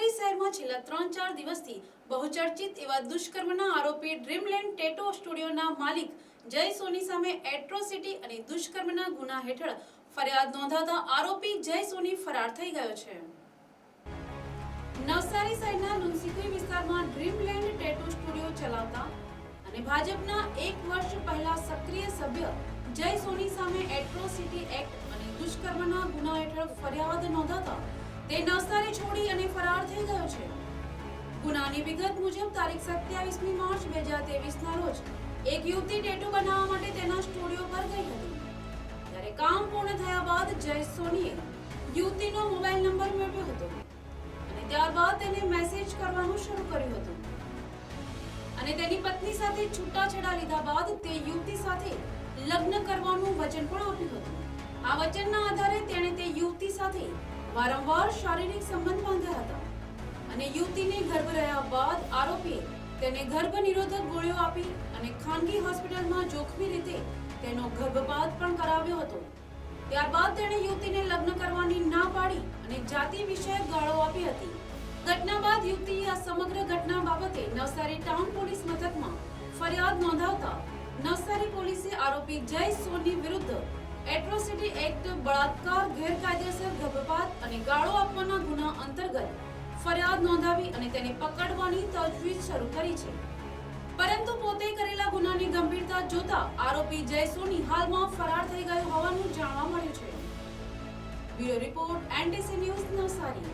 નવસારી શહેરમાં છેલ્લા ત્રણ ચાર દિવસથી બહુચર્ચિત એવા દુષ્કર્મના આરોપી ડ્રીમલેન્ડ ટેટો સ્ટુડિયોના માલિક જય સોની સામે એટ્રોસિટી અને દુષ્કર્મના ગુના હેઠળ ફરિયાદ નોંધાતા આરોપી જય સોની ફરાર થઈ ગયો છે. નવસારી શહેરના લુન્સીકુઈ વિસ્તારમાં ડ્રીમલેન્ડ ટેટો સ્ટુડિયો ચલાવતા અને ભાજપના એક વર્ષ પહેલા સક્રિય સભ્ય જય સોની સામે એટ્રોસિટી એક્ટ અને દુષ્કર્મના ગુના હેઠળ ફરિયાદ નોંધાતા તે નવસારી છોડી અને ફરાર ગુનાની વિગત મુજબ તારીખ સત્યાવીસમી માર્ચ બે હજાર તેવીસના રોજ એક યુવતી ટેટુ બનાવવા માટે તેના સ્ટુડિયો પર ગઈ હતી. ત્યારે કામ પૂર્ણ થયા બાદ જય સોનીએ યુવતીનો મોબાઈલ નંબર મેળવ્યો હતો અને ત્યારબાદ તેને મેસેજ કરવાનું શરૂ કર્યું હતું. અને તેની પત્ની સાથે છૂટાછેડા લીધા બાદ તે યુવતી સાથે લગ્ન કરવાનું વચન પણ આપ્યું હતું. આ વચનના આધારે તેણે તે યુવતી સાથે વારંવાર શારીરિક સંબંધ બાંધ્યા હતા. અને યુવતીને ગર્ભ રહ્યા બાદ આરોપીએ તેને ગર્ભ નિરોધક ગોળીઓ આપી અને ખાનગી હોસ્પિટલમાં જોખમી રીતે તેનો ગર્ભપાત પણ કરાવ્યો હતો. ત્યારબાદ તેણે યુવતીને લગ્ન કરવાની ના પાડી અને જાતિ વિષયક ગાળો આપી હતી. ઘટના બાદ યુવતીએ આ સમગ્ર ઘટના બાબતે નવસારી ટાઉન પોલીસ મથકમાં ફરિયાદ નોંધાવતા નવસારી પોલીસે આરોપી જય સોની વિરુદ્ધ એટ્રોસિટી એક્ટ બળાત્કાર, ગેરકાયદેસર ગર્ભપાત અને ગાળો આપવાના ગુના અંતર્ગત ફરિયાદ નોંધાવી અને તેને પકડવાની તજવીજ શરૂ કરી છે. પરંતુ પોતે કરેલા ગુનાની ગંભીરતા જોતા આરોપી જયસોની હાલમાં ફરાર થઈ ગયો હોવાનું જાણવા મળ્યું છે. Bureau report NTC news Navsari.